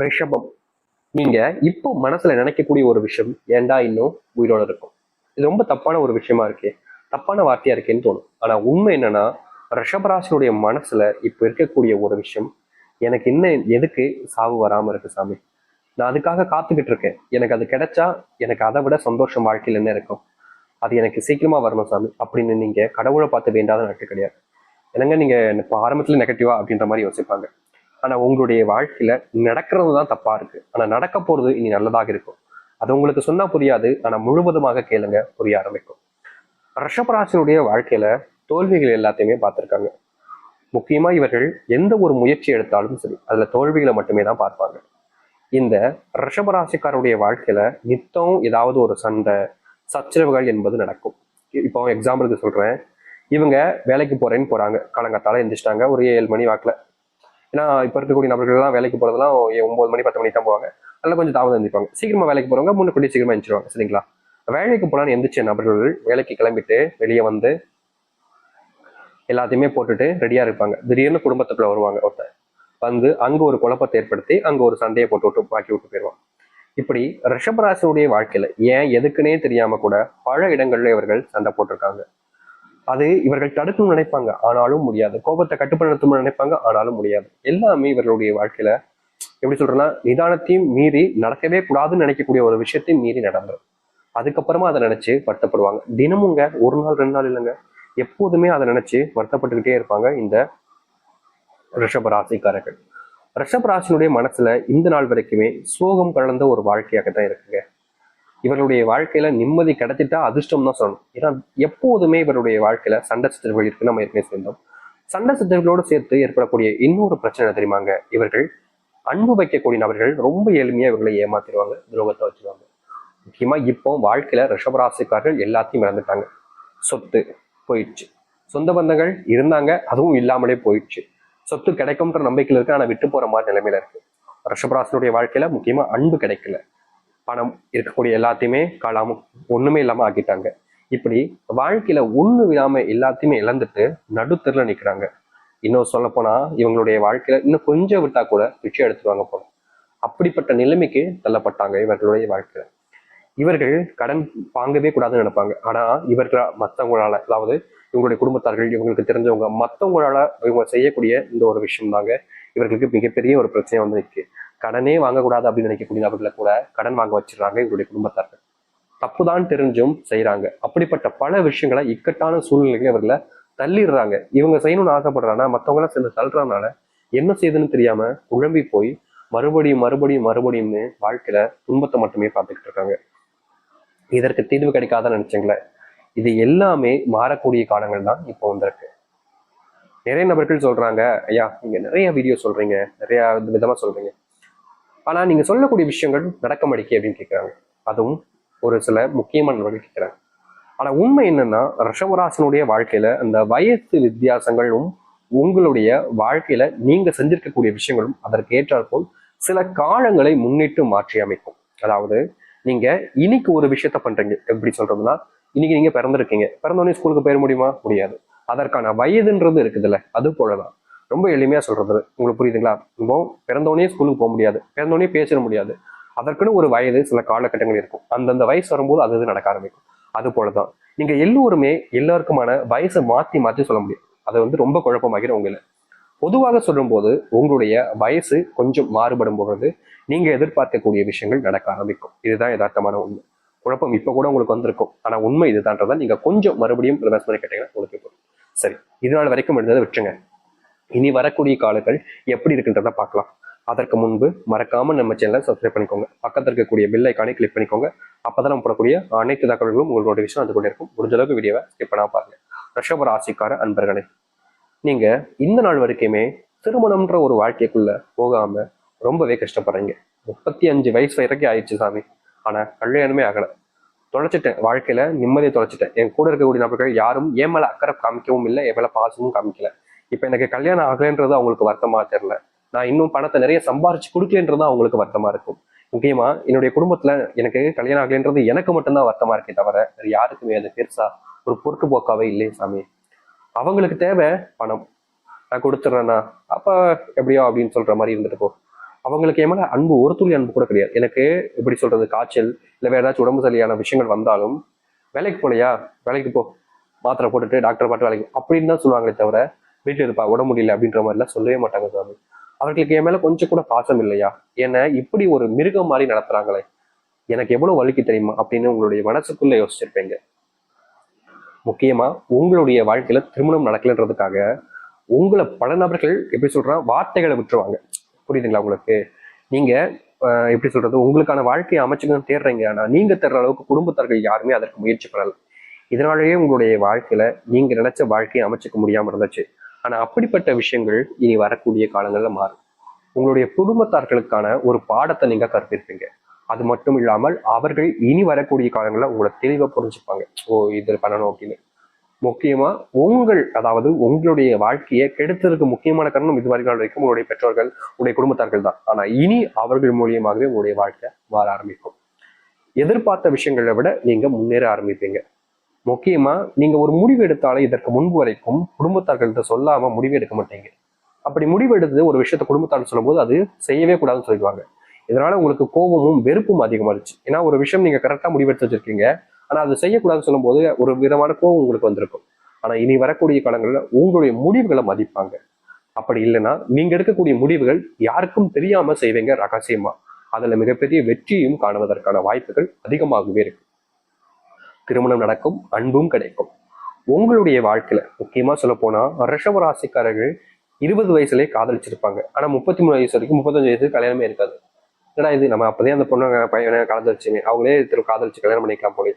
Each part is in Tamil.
ரிஷபம். நீங்க இப்போ மனசுல நினைக்கக்கூடிய ஒரு விஷயம் ஏன்டா இன்னும் உயிரோட இருக்கும்? இது ரொம்ப தப்பான ஒரு விஷயமா இருக்கே. தப்பான வார்த்தையா இருக்கேன்னு தோணும். ஆனா உண்மை என்னன்னா ரிஷபராசினுடைய மனசுல இப்ப இருக்கக்கூடிய ஒரு விஷயம் எனக்கு இன்னும் எதுக்கு சாவு வராம இருக்கு சாமி? நான் அதுக்காக காத்துக்கிட்டு இருக்கேன். எனக்கு அது கிடைச்சா எனக்கு அதை விட சந்தோஷம் வாழ்க்கையில் என்ன இருக்கும்? அது எனக்கு சீக்கிரமா வரணும் சாமி. அப்படின்னு நீங்க கடவுளை பார்த்து வேண்டாத நட்டு கிடையாது. என்னங்க நீங்க இப்போ ஆரம்பத்துல நெகட்டிவா அப்படின்ற மாதிரி யோசிப்பாங்க. ஆனா உங்களுடைய வாழ்க்கையில நடக்கிறது தான் தப்பா இருக்கு. ஆனா நடக்க போறது இனி நல்லதாக இருக்கும். அது உங்களுக்கு சொன்னா புரியாது. ஆனா முழுவதுமாக கேளுங்க புரிய ஆரம்பிக்கும். ரிஷபராசனுடைய வாழ்க்கையில தோல்விகள் எல்லாத்தையுமே பார்த்திருக்காங்க. முக்கியமா இவர்கள் எந்த ஒரு முயற்சி எடுத்தாலும் சரி அதுல தோல்விகளை மட்டுமே தான் பார்ப்பாங்க. இந்த ரிஷபராசிக்காரருடைய வாழ்க்கையில நித்தம் ஏதாவது ஒரு சண்டை சச்சரவுகள் என்பது நடக்கும். இப்போ எக்ஸாம்பிளுக்கு சொல்றேன். இவங்க வேலைக்கு போறேன்னு போறாங்க. காலங்காத்தால எந்திரிச்சிட்டாங்க. ஒரு ஏழு மணி வாக்கில் ஏன்னா இப்போ இருக்கக்கூடிய நபர்கள்லாம் வேலைக்கு போறதெல்லாம் ஒம்பது ஒன்பது மணி பத்து மணிக்கு தான் போவாங்க. அதில் கொஞ்சம் தாமதம் எழுந்திருப்பாங்க சீக்கிரமாக வேலைக்கு போறவங்க முன்ன கூடிய சீக்கிரமா எந்திரிச்சிருவாங்க. சரிங்களா? வேலைக்கு போகலான்னு எந்திரிச்ச நபர்கள் வேலைக்கு கிளம்பிட்டு வெளியே வந்து எல்லாத்தையுமே போட்டுட்டு ரெடியா இருப்பாங்க. திடீர்னு குடும்பத்துக்குள்ள வருவாங்க ஒருத்தர். வந்து அங்கே ஒரு குழப்பத்தை ஏற்படுத்தி அங்க ஒரு சண்டையை போட்டு விட்டு பாக்கி விட்டு போயிடுவாங்க. இப்படி ரிஷபராசினுடைய வாழ்க்கையில ஏன் எதுக்குன்னே தெரியாம கூட பல இடங்கள்ல இவர்கள் சண்டை போட்டிருக்காங்க. அது இவர்கள் தடுக்கணும்னு நினைப்பாங்க. ஆனாலும் முடியாது. கோபத்தை கட்டுப்படுத்தணும்னு நினைப்பாங்க. ஆனாலும் முடியாது. எல்லாமே இவர்களுடைய வாழ்க்கையில எப்படி சொல்றேன்னா நிதானத்தையும் மீறி நடக்கவே கூடாதுன்னு நினைக்கக்கூடிய ஒரு விஷயத்தையும் மீறி நடந்துரும் அதுக்கப்புறமா அதை நினைச்சு வருத்தப்படுவாங்க. தினமுங்க ஒரு நாள் ரெண்டு நாள் இல்லைங்க. எப்போதுமே அதை நினைச்சு வருத்தப்பட்டுக்கிட்டே இருப்பாங்க இந்த ரிஷப ராசிக்காரர்கள். ரிஷப ராசினுடைய மனசுல இந்த நாள் வரைக்குமே சோகம் கலந்த ஒரு வாழ்க்கையாக தான் இருக்குங்க. இவருடைய வாழ்க்கையில நிம்மதி கிடைச்சிட்டா அதிர்ஷ்டம் தான் சொல்லணும். ஏன்னா எப்போதுமே இவருடைய வாழ்க்கையில சண்டை சச்சரவுகள் இருக்கு நம்ம ஏற்கனவே சேர்ந்தோம் சண்டை சச்சரவுகளோடு சேர்த்து ஏற்படக்கூடிய இன்னொரு பிரச்சனை தெரியுமாங்க? இவர்கள் அன்பு வைக்கக்கூடிய நபர்கள் ரொம்ப எளிமையா இவர்களை ஏமாத்திடுவாங்க துரோகத்தை வச்சிருவாங்க. முக்கியமா இப்போ வாழ்க்கையில ரிஷபராசிக்காரர்கள் எல்லாத்தையும் இழந்துட்டாங்க. சொத்து போயிடுச்சு. சொந்த பந்தங்கள் இருந்தாங்க அதுவும் இல்லாமலே போயிடுச்சு. சொத்து கிடைக்கும்ன்ற நம்பிக்கையில் இருக்கு ஆனா விட்டு போற மாதிரி நிலைமையில இருக்கு. ரிஷபராசனுடைய வாழ்க்கையில முக்கியமா அன்பு கிடைக்கல. பணம் இருக்கக்கூடிய எல்லாத்தையுமே காலாம ஒண்ணுமே இல்லாம ஆக்கிட்டாங்க. இப்படி வாழ்க்கையில ஒண்ணு இல்லாம எல்லாத்தையுமே இழந்துட்டு நடுத்தெருல நிக்கிறாங்க. இன்னும் சொல்ல போனா இவங்களுடைய வாழ்க்கையில இன்னும் கொஞ்சம் விட்டா கூட பிச்சை எடுத்துருவாங்க போகணும் அப்படிப்பட்ட நிலைமைக்கு தள்ளப்பட்டாங்க இவர்களுடைய வாழ்க்கையில. இவர்கள் கடன் வாங்கவே கூடாதுன்னு நினைப்பாங்க. ஆனா இவர்கள் மத்தவங்களால அதாவது இவங்களுடைய குடும்பத்தார்கள் இவங்களுக்கு தெரிஞ்சவங்க மத்தவங்களால இவங்க செய்யக்கூடிய இந்த ஒரு விஷயம் தாங்க இவர்களுக்கு மிகப்பெரிய ஒரு பிரச்சனை வந்து நிற்கு கடனே வாங்கக்கூடாது அப்படின்னு நினைக்கக்கூடிய நபர்களை கூட கடன் வாங்க வச்சிடறாங்க இவருடைய குடும்பத்தார்கள். தப்புதான் தெரிஞ்சும் செய்யறாங்க அப்படிப்பட்ட பல விஷயங்களை இக்கட்டான சூழ்நிலைகளை இவர்களை தள்ளிடுறாங்க. இவங்க செய்யணும்னு ஆசைப்படுறாங்கன்னா மத்தவங்க சேர்ந்து தள்ளுறதுனால என்ன செய்யுதுன்னு தெரியாம குழம்பி போய் மறுபடியும் மறுபடியும் மறுபடியும்னு வாழ்க்கையில துன்பத்தை மட்டுமே பார்த்துக்கிட்டு இருக்காங்க. இதற்கு தீர்வு கிடைக்காத நினைச்சீங்களேன். இது எல்லாமே மாறக்கூடிய காலங்கள் தான் இப்போ வந்திருக்கு. நிறைய நபர்கள் சொல்றாங்க ஐயா நீங்க நிறைய வீடியோ சொல்றீங்க. நிறைய விதமா சொல்றீங்க. ஆனா நீங்க சொல்லக்கூடிய விஷயங்கள் நடக்க மாட்டேங்கி அப்படின்னு கேட்குறாங்க அதுவும் ஒரு சில முக்கியமான நபர்கள் கேட்குறாங்க ஆனா உண்மை என்னன்னா ரிஷவராசனுடைய வாழ்க்கையில அந்த வயசு வித்தியாசங்களும் உங்களுடைய வாழ்க்கையில நீங்க செஞ்சிருக்கக்கூடிய விஷயங்களும் அதற்கு ஏற்றாற்போல் சில காலங்களை முன்னிட்டு மாற்றி அமைக்கும். அதாவது நீங்க இன்னைக்கு ஒரு விஷயத்த பண்றீங்க. எப்படி சொல்றதுன்னா இன்னைக்கு நீங்க பிறந்திருக்கீங்க. பிறந்தோடனே ஸ்கூலுக்கு போயிட முடியுமா? முடியாது. அதற்கான வயதுன்றது இருக்குதுல்ல அது போலதான். ரொம்ப எளிமையாக சொல்கிறது உங்களுக்கு புரியுதுங்களா? இப்போ பிறந்தோடனே ஸ்கூலுக்கு போக முடியாது. பிறந்தோடனே பேசிட முடியாது. அதற்குன்னு ஒரு வயது சில காலகட்டங்கள் இருக்கும். அந்தந்த வயசு வரும்போது அது இது நடக்க ஆரம்பிக்கும். அது போலதான். நீங்கள் எல்லோருமே எல்லாருக்குமான வயசை மாற்றி மாற்றி சொல்ல முடியும். அது வந்து ரொம்ப குழப்பமாகிடும் உங்களை. பொதுவாக சொல்லும்போது உங்களுடைய வயசு கொஞ்சம் மாறுபடும் பொழுது நீங்கள் எதிர்பார்க்கக்கூடிய விஷயங்கள் நடக்க ஆரம்பிக்கும். இதுதான் யதார்த்தமான உண்மை. குழப்பம் இப்போ கூட உங்களுக்கு வந்திருக்கும். ஆனால் உண்மை இதுதான்றதை நீங்கள் கொஞ்சம் மறுபடியும் ரிவர்ஸ் பண்ணி கேட்டீங்கன்னா உங்களுக்கு சரி இது நாள் வரைக்கும் இருந்ததை விட்டுருங்க. இனி வரக்கூடிய காலங்கள் எப்படி இருக்குன்றத பார்க்கலாம். அதற்கு முன்பு மறக்காம நம்ம சேனலை சப்ஸ்கிரைப் பண்ணிக்கோங்க. பக்கத்தில் இருக்கக்கூடிய பெல் ஐக்கானே கிளிக் பண்ணிக்கோங்க. அப்பதான் நம்ம போடக்கூடிய அனைத்து தகவல்களும் உங்களோட விஷயம் வந்து கொண்டே இருக்கும் முடிஞ்ச அளவுக்கு வீடியோவை ஸ்கிப் பண்ணாம பாருங்க. ரிஷப ராசிக்கார அன்பர்களே நீங்க இந்த நாள் வரைக்குமே திருமணம்ன்ற ஒரு வாழ்க்கைக்குள்ள போகாம ரொம்பவே கஷ்டப்படுறீங்க. முப்பத்தி அஞ்சு வயசு வரைக்கும் ஆயிடுச்சு சாமி. ஆனா கல்யாணமே ஆகல. தொலைச்சிட்டேன். வாழ்க்கையில நிம்மதியை தொலைச்சிட்டேன். என் கூட இருக்கக்கூடிய நபர்கள் யாரும் ஏன் மேல அக்கறை காமிக்கவும் இல்லை என் மேல பாசமும் காமிக்கல. இப்போ எனக்கு கல்யாணம் ஆகலைன்றது அவங்களுக்கு வருத்தமா தெரில நான் இன்னும் பணத்தை நிறைய சம்பாரிச்சு கொடுக்கலன்றது அவங்களுக்கு வருத்தமா இருக்கும். முக்கியமா என்னுடைய குடும்பத்துல எனக்கு கல்யாணம் ஆகலைன்றது எனக்கு மட்டும்தான் வருத்தமா இருக்கே தவிர வேற யாருக்குமே அது பெருசா ஒரு பொறுப்புப்போக்காவே இல்லையே சாமி. அவங்களுக்கு தேவை பணம். நான் கொடுத்துட்றேண்ணா அப்ப எப்படியோ அப்படின்னு சொல்ற மாதிரி இருந்துட்டு போ. அவங்களுக்கு என் மேல அன்பு ஒரு துளி அன்பு கூட கிடையாது. எனக்கு எப்படி சொல்றது காய்ச்சல் இல்லை வேற ஏதாச்சும் உடம்பு சரியான விஷயங்கள் வந்தாலும் வேலைக்கு போலையா வேலைக்கு போ. மாத்திரை போட்டுட்டு டாக்டர் பாட்டு வேலைக்கு அப்படின்னு தான் சொல்லுவாங்களே தவிர வீட்டில் இருப்பா உட முடியல அப்படின்ற மாதிரிலாம் சொல்லவே மாட்டாங்க சாமி. அவர்களுக்கு என் மேல கொஞ்சம் கூட பாசம் இல்லையா? என்னை இப்படி ஒரு மிருகம் மாதிரி நடத்துறாங்களே. எனக்கு எவ்வளவு வலிக்கு தெரியுமா? அப்படின்னு உங்களுடைய மனசுக்குள்ள யோசிச்சிருப்பீங்க. முக்கியமா உங்களுடைய வாழ்க்கையில திருமணம் நடக்கலன்றதுக்காக உங்களை பல நபர்கள் எப்படி சொல்றா வார்த்தைகளை விட்டுருவாங்க. புரியுதுங்களா உங்களுக்கு? நீங்க எப்படி சொல்றது உங்களுக்கான வாழ்க்கையை அமைச்சுக்கணும் தேடுறீங்க. ஆனா நீங்க தேடுற அளவுக்கு குடும்பத்தார்கள் யாருமே அதற்கு முயற்சி பண்ணல. இதனாலேயே உங்களுடைய வாழ்க்கையில நீங்க நினைச்ச வாழ்க்கையை அமைச்சுக்க முடியாம இருந்துச்சு. ஆனா அப்படிப்பட்ட விஷயங்கள் இனி வரக்கூடிய காலங்கள்ல மாறும். உங்களுடைய குடும்பத்தார்களுக்கான ஒரு பாடத்தை நீங்க கற்பிருப்பீங்க அது மட்டும் இல்லாமல் அவர்கள் இனி வரக்கூடிய காலங்களில் உங்களை தெளிவாக புரிஞ்சுப்பாங்க. ஓ இது பண்ணணும் அப்படின்னு. முக்கியமா உங்கள் அதாவது உங்களுடைய வாழ்க்கையை கெடுத்ததுக்கு முக்கியமான காரணம் இது வரைக்கும் வரைக்கும் உங்களுடைய பெற்றோர்கள் உங்களுடைய குடும்பத்தார்கள் தான். ஆனா இனி அவர்கள் மூலியமாகவே உங்களுடைய வாழ்க்கை மாற ஆரம்பிக்கும். எதிர்பார்த்த விஷயங்களை விட நீங்க முன்னேற ஆரம்பிப்பீங்க. முக்கியமா நீங்க ஒரு முடிவு எடுத்தாலே இதற்கு முன்பு வரைக்கும் குடும்பத்தார்கள்ட்ட சொல்லாம முடிவு எடுக்க மாட்டீங்க. அப்படி முடிவு எடுத்து ஒரு விஷயத்த குடும்பத்தார் சொல்லும்போது அது செய்யவே கூடாதுன்னு சொல்லிடுவாங்க. இதனால உங்களுக்கு கோபமும் வெறுப்பும் அதிகமாயிருச்சு ஏன்னா ஒரு விஷயம் நீங்க கரெக்டா முடிவெடுத்து வச்சிருக்கீங்க. ஆனா அது செய்யக்கூடாதுன்னு சொல்லும்போது ஒரு விதமான கோபம் உங்களுக்கு வந்திருக்கும். ஆனா இனி வரக்கூடிய காலங்களில் உங்களுடைய முடிவுகளை மதிப்பாங்க. அப்படி இல்லைன்னா நீங்க எடுக்கக்கூடிய முடிவுகள் யாருக்கும் தெரியாம செய்வீங்க ரகசியமா. அதுல மிகப்பெரிய வெற்றியும் காணுவதற்கான வாய்ப்புகள் அதிகமாகவே இருக்கு. திருமணம் நடக்கும் அன்பும் கிடைக்கும். உங்களுடைய வாழ்க்கையில முக்கியமா சொல்ல போனா ரிஷப ராசிக்காரர்கள் இருபது வயசுலயே காதலிச்சிருப்பாங்க. ஆனா முப்பத்தி மூணு வயசு வரைக்கும் முப்பத்தஞ்சு வயசு கல்யாணமே இருக்காது. ஏன்னா இது? நம்ம அப்பதே அந்த பொண்ணு பையனை காதலிச்சுமே அவங்களே திரு காதலிச்சு கல்யாணம் பண்ணிக்கலாம் போலே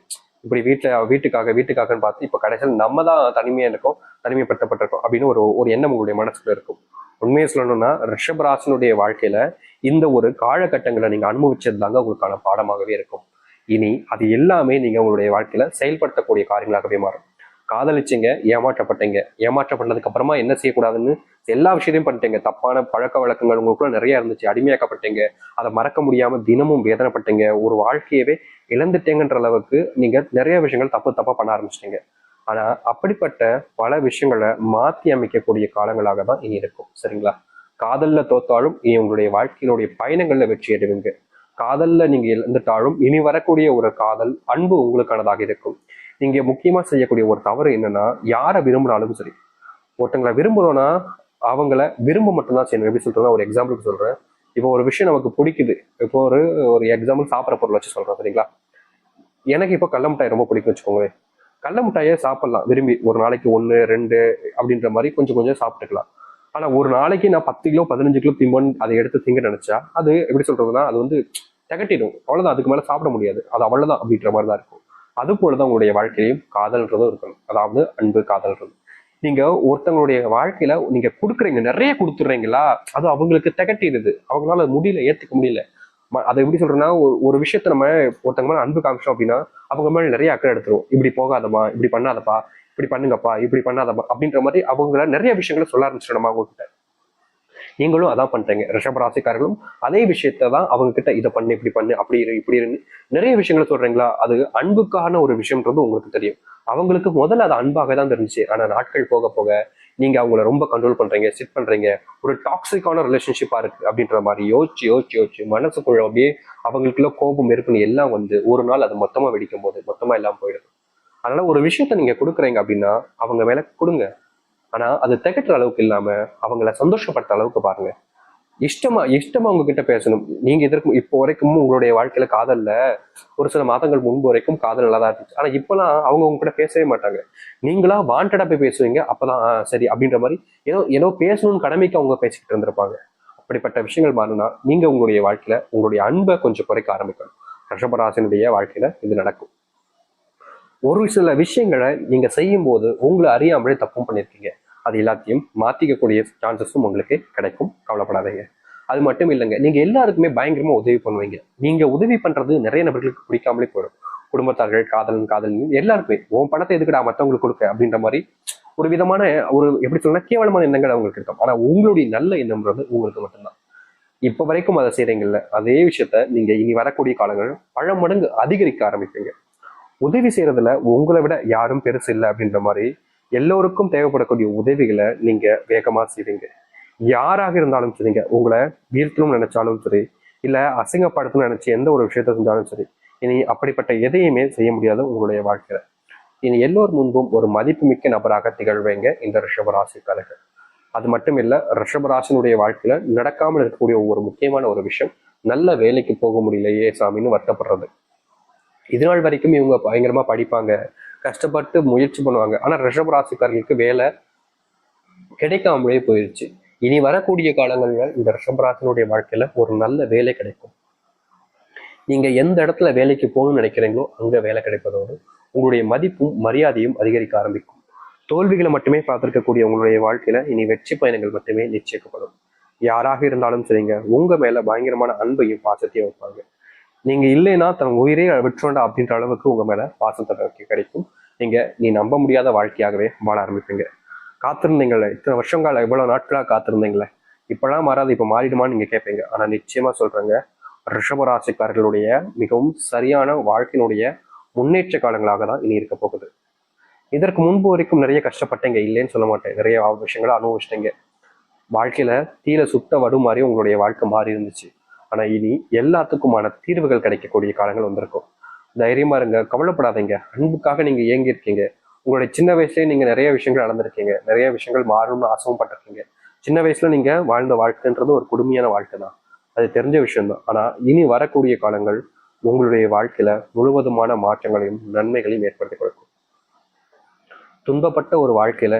இப்படி வீட்டுல வீட்டுக்காக வீட்டுக்காகன்னு பார்த்து இப்ப கடைசியில் நம்ம தான் தனிமையா இருக்கோம் தனிமைப்படுத்தப்பட்டிருக்கோம் அப்படின்னு ஒரு ஒரு எண்ணம் உங்களுடைய மனசுல இருக்கும். உண்மையை சொல்லணும்னா ரிஷபராசனுடைய வாழ்க்கையில இந்த ஒரு காலகட்டங்களை நீங்க அனுபவிச்சது தாங்க உங்களுக்கான பாடமாகவே இருக்கும். இனி அது எல்லாமே நீங்க உங்களுடைய வாழ்க்கையில செயல்படுத்தக்கூடிய காரியங்களாகவே மாறும். காதலிச்சிங்க ஏமாற்றப்பட்டீங்க. ஏமாற்றப்பட்டதுக்கு அப்புறமா என்ன செய்யக்கூடாதுன்னு எல்லா விஷயத்தையும் பண்ணிட்டீங்க. தப்பான பழக்க வழக்கங்கள் உங்களுக்குள்ள நிறைய இருந்துச்சு அடிமையாக்கப்பட்டீங்க. அதை மறக்க முடியாம தினமும் வேதனைப்பட்டீங்க. ஒரு வாழ்க்கையவே இழந்துட்டேங்கன்ற அளவுக்கு நீங்க நிறைய விஷயங்கள் தப்பு தப்பா பண்ண ஆரம்பிச்சிட்டீங்க. ஆனா அப்படிப்பட்ட பல விஷயங்களை மாத்தி அமைக்கக்கூடிய காலங்களாக தான் இனி இருக்கும். சரிங்களா? காதல்ல தோத்தாலும் இனி உங்களுடைய வாழ்க்கையினுடைய பயணங்கள்ல வெற்றி அடைவீங்க. காதல்ல நீங்க இழந்துட்டாலும் இனி வரக்கூடிய ஒரு காதல் அன்பு உங்களுக்கானதாக இருக்கும். நீங்க முக்கியமா செய்யக்கூடிய ஒரு தவறு என்னன்னா யாரை விரும்பினாலும் சரி. ஒருத்தங்களை விரும்பணும்னா அவங்கள விரும்ப மட்டும்தான் செய்யணும். எப்படி சொல்றேன்னா ஒரு எக்ஸாம்பிளுக்கு சொல்றேன். இப்போ ஒரு விஷயம் நமக்கு பிடிக்குது. இப்போ ஒரு ஒரு எக்ஸாம்பிள் சாப்பிட்ற பொருள் வச்சு சொல்றேன் சரிங்களா? எனக்கு இப்போ கடல மிட்டாய் ரொம்ப பிடிக்கும் வச்சுக்கோங்களேன். கடல மிட்டாயை சாப்பிடலாம். விரும்பி ஒரு நாளைக்கு ஒன்று ரெண்டு அப்படின்ற மாதிரி கொஞ்சம் கொஞ்சம் சாப்பிட்டுக்கலாம். ஆனா ஒரு நாளைக்கு நான் பத்து கிலோ பதினஞ்சு கிலோ திம்பன் அதை எடுத்து திங்க நினைச்சா அது எப்படி சொல்றதுன்னா அது வந்து திகட்டிடும். அவ்வளவுதான். அதுக்கு மேல சாப்பிட முடியாது. அது அவ்வளவுதான் அப்படின்ற மாதிரி தான் இருக்கும். அது போலதான் உங்களுடைய வாழ்க்கையிலையும் காதல்ன்றதும் இருக்கணும். அதாவது அன்பு காதல்ன்றது. நீங்க ஒருத்தவங்களுடைய வாழ்க்கையில நீங்க கொடுக்குறீங்க நிறைய கொடுத்துடுறீங்களா? அது அவங்களுக்கு திகட்டிடுது. அவங்களால முடியல ஏத்துக்க முடியல. அதை எப்படி சொல்றேன்னா ஒரு- விஷயத்த நம்ம ஒருத்தங்க மேல அன்பு காமிச்சோம் அப்படின்னா அவங்க மேல நிறைய அக்கறை எடுத்துரும். இப்படி போகாதமா இப்படி பண்ணாதப்பா. இப்படி பண்ணுங்கப்பா இப்படி பண்ணாதப்பா அப்படின்ற மாதிரி அவங்கள நிறைய விஷயங்களை சொல்ல ஆரம்பிச்சிடணுமா உங்ககிட்ட நீங்களும் அதான் பண்றீங்க. ரிஷப ராசிக்காரர்களும் அதே விஷயத்த தான் அவங்க கிட்ட இதை பண்ணு இப்படி பண்ணு அப்படி இரு இப்படி இருந்து நிறைய விஷயங்களை சொல்றீங்களா? அது அன்புக்கான ஒரு விஷயம்ன்றது உங்களுக்கு தெரியும். அவங்களுக்கு முதல்ல அது அன்பாக தான் தெரிஞ்சுச்சு. ஆனா நாட்கள் போக போக நீங்க அவங்கள ரொம்ப கண்ட்ரோல் பண்றீங்க சிட் பண்றீங்க. ஒரு டாக்ஸிக்கான ரிலேஷன்ஷிப்பா இருக்கு அப்படின்ற மாதிரி யோசிச்சு யோசிச்சு யோசிச்சு மனசுக்குள்ள அப்படியே அவங்களுக்குள்ள கோபம் இருக்குன்னு எல்லாம் வந்து ஒரு நாள் அது மொத்தமா வெடிக்கும் போது மொத்தமா எல்லாம் போயிடுது அதனால ஒரு விஷயத்த நீங்க கொடுக்குறீங்க அப்படின்னா அவங்க மேல கொடுங்க. ஆனா அது திகட்டுற அளவுக்கு இல்லாம அவங்கள சந்தோஷப்படுத்த அளவுக்கு பாருங்க. இஷ்டமா இஷ்டமா உங்ககிட்ட பேசணும். நீங்க இதற்கு இப்போ வரைக்கும் உங்களுடைய வாழ்க்கையில காதல்ல ஒரு சில மாதங்கள் முன்பு வரைக்கும் காதல் நல்லா தான் இருந்துச்சு. ஆனா இப்பெல்லாம் அவங்க உங்க கூட பேசவே மாட்டாங்க. நீங்களா வாண்டடா போய் பேசுவீங்க அப்பதான் ஆ, சரி அப்படின்ற மாதிரி ஏதோ ஏதோ பேசணும்னு கடமைக்கு அவங்க பேசிக்கிட்டு இருந்திருப்பாங்க. அப்படிப்பட்ட விஷயங்கள் மாறினா நீங்க உங்களுடைய வாழ்க்கையில உங்களுடைய அன்பை கொஞ்சம் குறைக்க ஆரம்பிக்கணும். ரிஷபராசனுடைய வாழ்க்கையில இது நடக்கும். ஒரு சில விஷயங்களை நீங்க செய்யும் போது உங்களை அறியாமலே தப்பும் பண்ணியிருக்கீங்க அது எல்லாத்தையும் மாத்திக்கக்கூடிய சான்சஸும் உங்களுக்கு கிடைக்கும். கவலைப்படாதீங்க. அது மட்டும் இல்லைங்க. நீங்க எல்லாருக்குமே பயங்கரமா உதவி பண்ணுவீங்க. நீங்க உதவி பண்றது நிறைய நபர்களுக்கு பிடிக்காமலே போயிடும். குடும்பத்தார்கள் காதலன் காதலன் எல்லாருக்குமே உன் பணத்தை எதுக்குடா மற்றவங்களுக்கு கொடுக்க? அப்படின்ற மாதிரி ஒரு விதமான ஒரு எப்படி சொல்லணும் கேவலமான எண்ணங்கள் அவங்களுக்கு இருக்கும். ஆனா உங்களுடைய நல்ல எண்ணம்ன்றது உங்களுக்கு மட்டும்தான். இப்ப வரைக்கும் அதை செய்றீங்கல்ல. அதே விஷயத்த நீங்க இனி வரக்கூடிய காலங்கள் பல மடங்கு அதிகரிக்க ஆரம்பிப்பீங்க. உதவி செய்யறதுல உங்களை விட யாரும் பெருசு இல்லை அப்படின்ற மாதிரி எல்லோருக்கும் தேவைப்படக்கூடிய உதவிகளை நீங்க வேகமா செய்வீங்க. யாராக இருந்தாலும் சரிங்க உங்களை வீழ்த்தணும்னு நினைச்சாலும் சரி இல்ல அசிங்கப்படுத்தணும்னு நினைச்சு எந்த ஒரு விஷயத்த செஞ்சாலும் சரி இனி அப்படிப்பட்ட எதையுமே செய்ய முடியாது உங்களுடைய வாழ்க்கையில. இனி எல்லோர் முன்பும் ஒரு மதிப்புமிக்க நபராக திகழ்வேங்க இந்த ரிஷபராசிக்காரர்கள் அது மட்டும் இல்ல ரிஷபராசினுடைய வாழ்க்கையில நடக்காமல் இருக்கக்கூடிய ஒரு முக்கியமான ஒரு விஷயம் நல்ல வேலைக்கு போக முடியலையே சாமின்னு வருத்தப்படுறது. இதுநாள் வரைக்கும் இவங்க பயங்கரமா படிப்பாங்க. கஷ்டப்பட்டு முயற்சி பண்ணுவாங்க. ஆனா ரிஷபராசிக்காரர்களுக்கு வேலை கிடைக்காமலே போயிடுச்சு இனி வரக்கூடிய காலங்களில் இந்த ரிஷபராசினுடைய வாழ்க்கையில ஒரு நல்ல வேலை கிடைக்கும். நீங்க எந்த இடத்துல வேலைக்கு போகணும்னு நினைக்கிறீங்களோ அங்க வேலை கிடைப்பதோடு உங்களுடைய மதிப்பும் மரியாதையும் அதிகரிக்க ஆரம்பிக்கும். தோல்விகளை மட்டுமே பார்த்திருக்கக்கூடிய உங்களுடைய வாழ்க்கையில இனி வெற்றி பயணங்கள் மட்டுமே நிச்சயிக்கப்படும். யாராக இருந்தாலும் சரிங்க உங்க மேல பயங்கரமான அன்பையும் பாசத்தையும் வைப்பாங்க. நீங்க இல்லைன்னா தன் உயிரே விட்டுறோண்டா அப்படின்ற அளவுக்கு உங்க மேல பாசத்தை கிடைக்கும். நீங்க நீ நம்ப முடியாத வாழ்க்கையாகவே வாழ ஆரம்பிப்பீங்க. காத்திருந்தீங்களே இத்தனை வருஷங்கால இவ்வளவு நாட்களா காத்திருந்தீங்களே இப்பெல்லாம் மாறாது இப்ப மாறிடுமான்னு நீங்க கேட்பீங்க ஆனா நிச்சயமா சொல்றேங்க ரிஷபராசிக்காரர்களுடைய மிகவும் சரியான வாழ்க்கையினுடைய முன்னேற்ற காலங்களாக தான் இனி இருக்க போகுது. இதற்கு முன்பு வரைக்கும் நிறைய கஷ்டப்பட்டீங்க இல்லைன்னு சொல்ல மாட்டேன். நிறைய விஷயங்களை அனுபவிச்சிட்டீங்க. வாழ்க்கையில தீர சுத்த வடு மாதிரி உங்களுடைய வாழ்க்கை மாறி இருந்துச்சு ஆனா இனி எல்லாத்துக்குமான தீர்வுகள் கிடைக்கக்கூடிய காலங்கள் வந்திருக்கும். தைரியமா இருங்க கவலைப்படாதீங்க. அன்புக்காக நீங்க இயங்கி இருக்கீங்க உங்களுடைய சின்ன வயசுலயே நீங்க நிறைய விஷயங்கள் நடந்திருக்கீங்க. நிறைய விஷயங்கள் மாறணும்னு ஆசைவும் பட்டிருக்கீங்க சின்ன வயசுல நீங்க வாழ்ந்த வாழ்க்கைன்றது ஒரு கொடுமையான வாழ்க்கை தான். அது தெரிஞ்ச விஷயம்தான். ஆனா இனி வரக்கூடிய காலங்கள் உங்களுடைய வாழ்க்கையில முழுவதுமான மாற்றங்களையும் நன்மைகளையும் ஏற்படுத்தி கொடுக்கும். துன்பப்பட்ட ஒரு வாழ்க்கையில